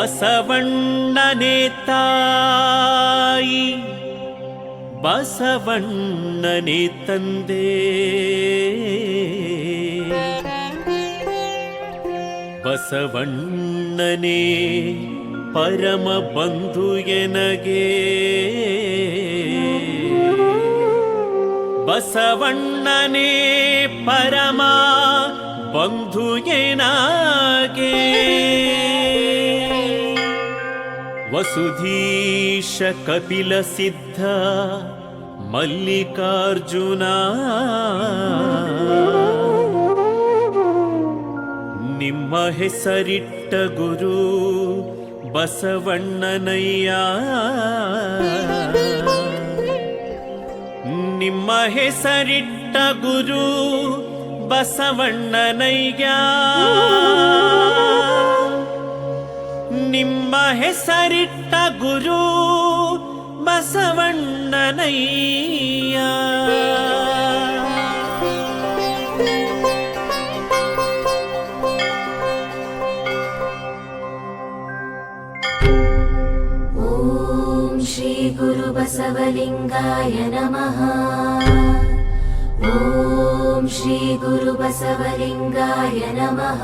ಬಸವಣ್ಣನೆ ತಾಯಿ ಬಸವಣ್ಣನೆ ತಂದೆ. ಬಸವಣ್ಣನೆ ಪರಮ ಬಂಧು ಎನಗೆ. ಬಸವಣ್ಣನೆ ಪರಮ ಬಂಧು ಎನಗೆ ವಸುಧೀಶ ಕಪಿಲ ಸಿದ್ಧ ಮಲ್ಲಿಕಾರ್ಜುನ. ನಿಮ್ಮ ಹೆಸರಿಟ್ಟ ಗುರು ಬಸವಣ್ಣನಯ್ಯ. ನಿಮ್ಮ ಹೆಸರಿಟ್ಟ ಗುರು ಬಸವಣ್ಣನಯ್ಯ. ನಿಮ್ಮ ಹೆಸರಿಟ್ಟ ಗುರು ಬಸವಣ್ಣನಯ್ಯ ॐ श्रीगुरुबसवलिङ्गाय नमः ॐ श्रीगुरुबसवलिङ्गाय नमः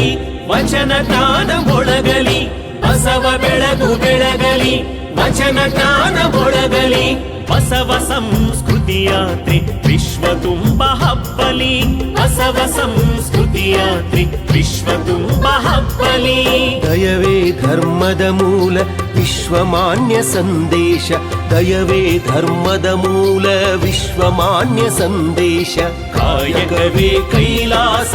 ಬೆಳಗಲಿ ವಚನ ಜ್ಞಾನ ಮೊಳಗಲಿ ಬಸವ ಬೆಳಗು ಬೆಳಗಲಿ ವಚನ ಜ್ಞಾನ ಮೊಳಗಲಿ ಬಸವ ಸಂಸ್ಕೃತಿ ಯಾತ್ರೆ ವಿಶ್ವ ತುಂಬ ಹಬ್ಬಲಿ ಬಸವ ಸಂಸ್ಕೃತಿ ಯಾತ್ರೆ ವಿಶ್ವ ತುಂಬ ಹಬ್ಬಲಿ. ದಯವೇ ಧರ್ಮದ ಮೂಲ ವಿಶ್ವಮಾನ್ಯ ಸಂದೇಶ. ದಯವೇ ಧರ್ಮದ ಮೂಲ ವಿಶ್ವಮಾನ್ಯ ಸಂದೇಶ. ಕಾಯಕವೇ ಕೈಲಾಸ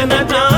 ವಚನ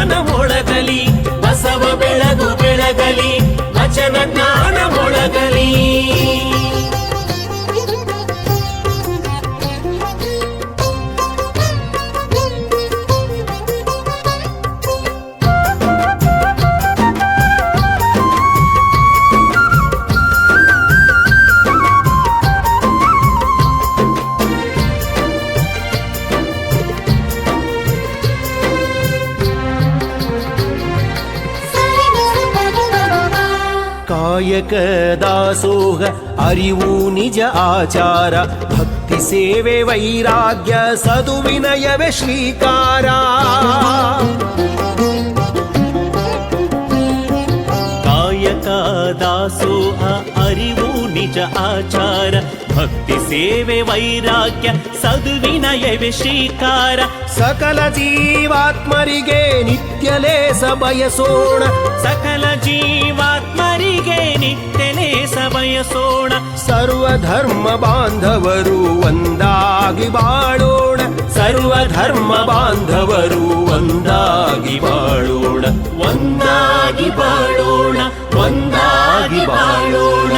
ಕಾಯಕ ದಾಸೋಹ ಅರಿವು ನಿಜ ಆಚಾರ ಭಕ್ತಿ ಸೇವೆ ವೈರಾಗ್ಯ ಸದುವಿನಯವೇ ಶ್ರೀಕಾರ ಕಾಯಕ ದಾಸೋಹ ಅರಿವು ನಿಜ ಆಚಾರ ಭಕ್ತಿ ಸೇವೆ ವೈರಾಗ್ಯ ಸದುವಿನಯವೇ ಶ್ರೀಕಾರ. ಸಕಲ ಜೀವಾತ್ಮರಿಗೆ ನಿತ್ಯಲೇಸ ಬಯಸೋಣ. ಸಕಲ ಜೀವಾತ್ಮರಿಗೆ ನಿತ್ಯನೇ ಬಯಸೋಣ. ಸರ್ವಧರ್ಮ ಬಾಂಧವರು ಒಂದಾಗಿ ಬಾಳೋಣ. ಸರ್ವಧರ್ಮ ಬಾಂಧವರು ಒಂದಾಗಿ ಬಾಳೋಣ ಒಂದಾಗಿ ಬಾಳೋಣ ಒಂದಾಗಿ ಬಾಳೋಣ.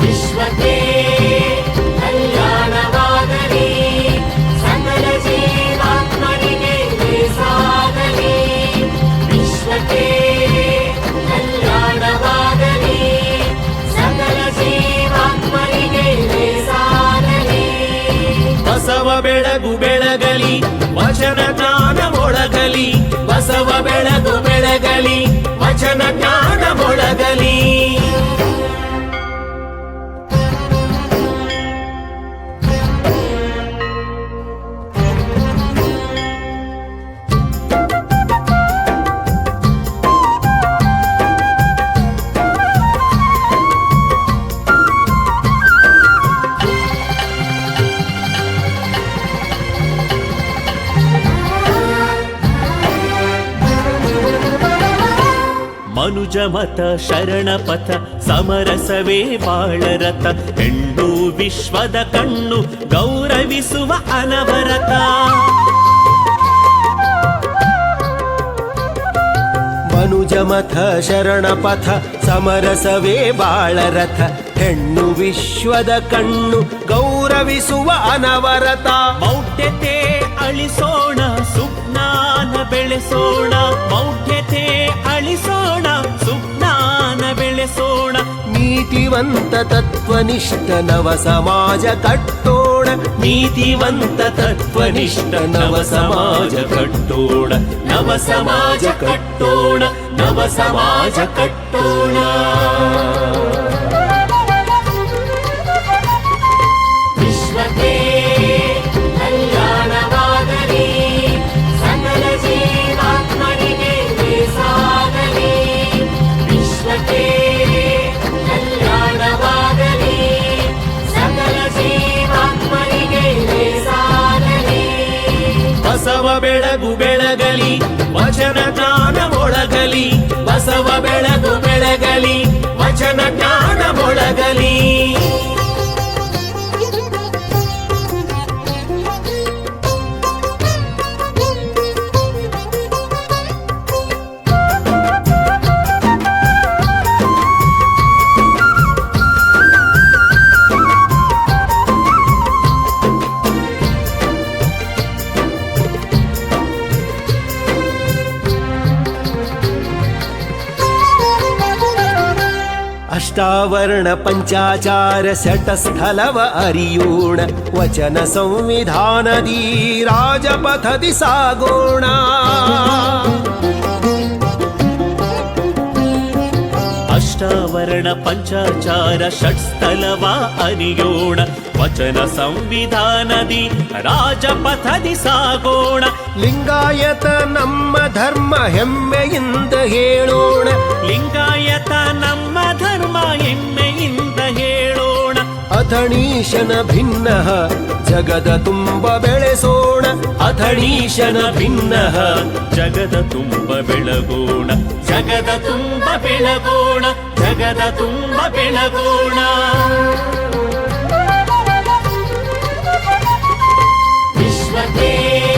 ವಿಶ್ವಕ್ಕೆ ಬೆಳಗು ಬೆಳಗಲಿ ವಚನ ಜ್ಞಾನ ಮೊಳಗಲಿ ಬಸವ ಬೆಳಗು ಬೆಳಗಲಿ ವಚನ ಜ್ಞಾನ ಮೊಳಗಲಿ ಮನುಜಮತ ಶರಣಪಥ ಸಮರಸವೇ ಬಾಳರಥ. ಹೆಣ್ಣು ವಿಶ್ವದ ಕಣ್ಣು ಗೌರವಿಸುವ ಅನವರತ. ಮನುಜಮಥ ಶರಣಪಥ ಸಮರಸವೇ ಬಾಳರಥ. ಹೆಣ್ಣು ವಿಶ್ವದ ಕಣ್ಣು ಗೌರವಿಸುವ ಅನವರತ. ಮೌಢ್ಯತೆ ಅಳಿಸೋಣ, ಸುಜ್ಞಾನ ಬೆಳೆಸೋಣ. ಮೌಢ್ಯತೆ ನೀತಿವಂತ ತತ್ವನಿಷ್ಠ ನವ ಸಮಾಜ ಕಟ್ಟೋಣ ನೀತಿವಂತ ತತ್ವನಿಷ್ಠ ನವ ಸಮಾಜ ಕಟ್ಟೋಣ ನವ ಸಮಾಜ ಕಟ್ಟೋಣ ನವ ಸಮಾಜ ಕಟ್ಟೋಣ ವಚನ ಜ್ಞಾನ ಮೊಳಗಲಿ ಬಸವ ಬೆಳಗು ಬೆಳಗಲಿ ವಚನ ಜ್ಞಾನ ಮೊಳಗಲಿ अष्टावर्ण पञ्चाचार षट् स्थल वा अरियुण वचन संविधानी राजपथति सागोणा। अष्टावर्ण पञ्चाचार षट्स्थलवा स्थल अरियोण ವಚನ ಸಂವಿಧಾನದಿ ರಾಜಪಥದಿ ಸಾಗೋಣ. ಲಿಂಗಾಯತ ನಮ್ಮ ಧರ್ಮ ಹೆಮ್ಮೆಯಿಂದ ಹೇಳೋಣ. ಲಿಂಗಾಯತ ನಮ್ಮ ಧರ್ಮ ಹೆಮ್ಮೆಯಿಂದ ಹೇಳೋಣ. ಅಥಣೀಶನ ಭಿನ್ನ ಜಗದ ತುಂಬ ಬೆಳೆಸೋಣ. ಅಥಣೀಶನ ಭಿನ್ನ ಜಗದ ತುಂಬ ಬೆಳಗೋಣ. ಜಗದ ತುಂಬ ಬೆಳಗೋಣ ಜಗದ ತುಂಬ ಬೆಳಗೋಣ. Mate.